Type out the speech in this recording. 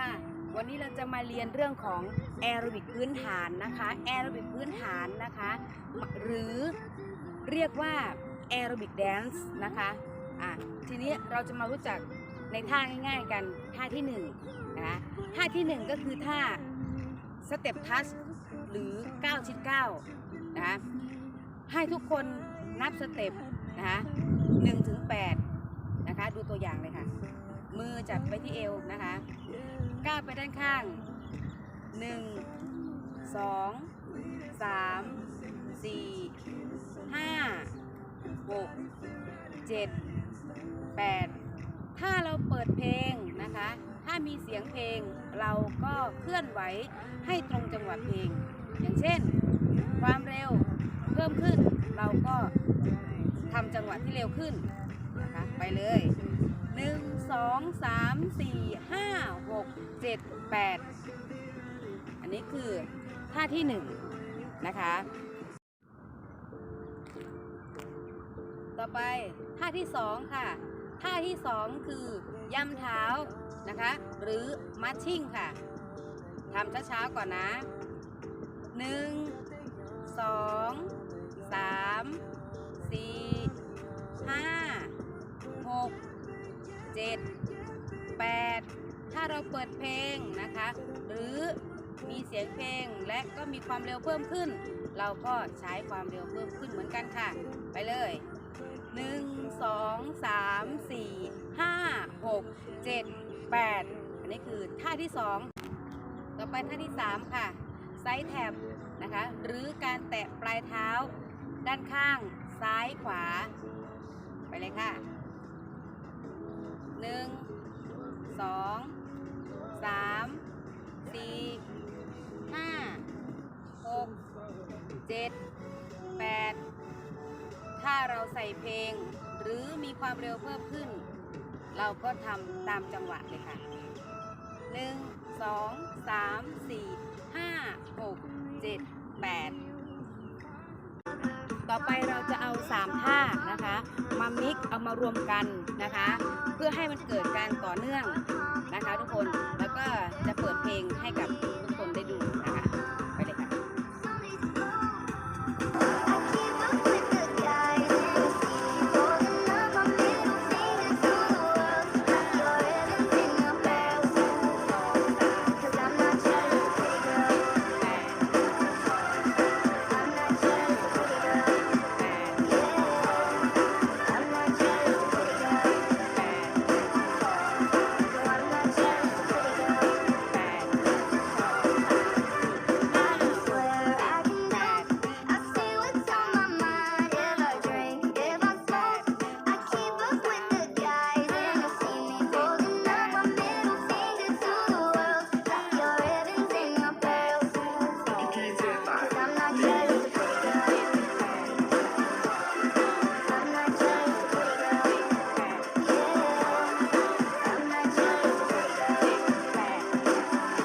ค่ะ วันนี้เราจะมาเรียนเรื่องของแอโรบิกพื้นฐานนะคะ แอโรบิกพื้นฐานนะคะ หรือเรียกว่าแอโรบิกแดนซ์นะคะอะทีนี้เราจะมารู้จักในท่าง่ายๆกันท่าที่หนึ่งนะคะท่าที่หนึ่งก็คือท่าสเต็ปทัชหรือ9ชิด9นะคะให้ทุกคนนับสเต็ปนะคะ1ถึง8นะคะ ดูตัวอย่างเลยค่ะ มือจับไปที่เอวนะคะ ไปด้านข้าง 1 2 3 4 5 6 7 8 ถ้าเราเปิดเพลงนะคะ ถ้ามีเสียงเพลงเราก็เคลื่อนไหวให้ตรงจังหวะเพลง อย่างเช่น ความเร็วเพิ่มขึ้นเราก็ทำจังหวะที่เร็วขึ้นนะคะไปเลย องสามสี่ห้าหกเจ็ดแปดอันนี้คือท่าที่หนึ่งนะคะ ต่อไปท่าที่สองค่ะ ท่าที่สองคือย่ำเท้านะคะ หรือมัชชิ่งค่ะทำช้าๆก่อนนะหนึ่งสองสามสี่ 7 8 ถ้าเราเปิดเพลงนะคะ หรือมีเสียงเพลงและก็มีความเร็วเพิ่มขึ้น เราก็ใช้ความเร็วเพิ่มขึ้นเหมือนกันค่ะ ไปเลย 1 2 3 4 5 6 7 8 อันนี้คือท่าที่ 2 ต่อไปท่าที่ 3 ค่ะไซส์แท็บนะคะหรือการแตะปลายเท้าด้านข้างซ้ายขวา ไปเลยค่ะ หนึ่งสองสามสี่ห้าหกเจ็ดแปดถ้าเราใส่เพลงหรือมีความเร็วเพิ่มขึ้น เราก็ทำตามจังหวะเลยค่ะหนึ่งสองสามสี่ห้าหกเจ็ดแปดต่อไปเราจะเอา3ท่านะคะ มามิกเอามารวมกันนะคะ เพื่อให้มันเกิดการต่อเนื่องนะคะทุกคนแล้วก็จะเปิดเพลง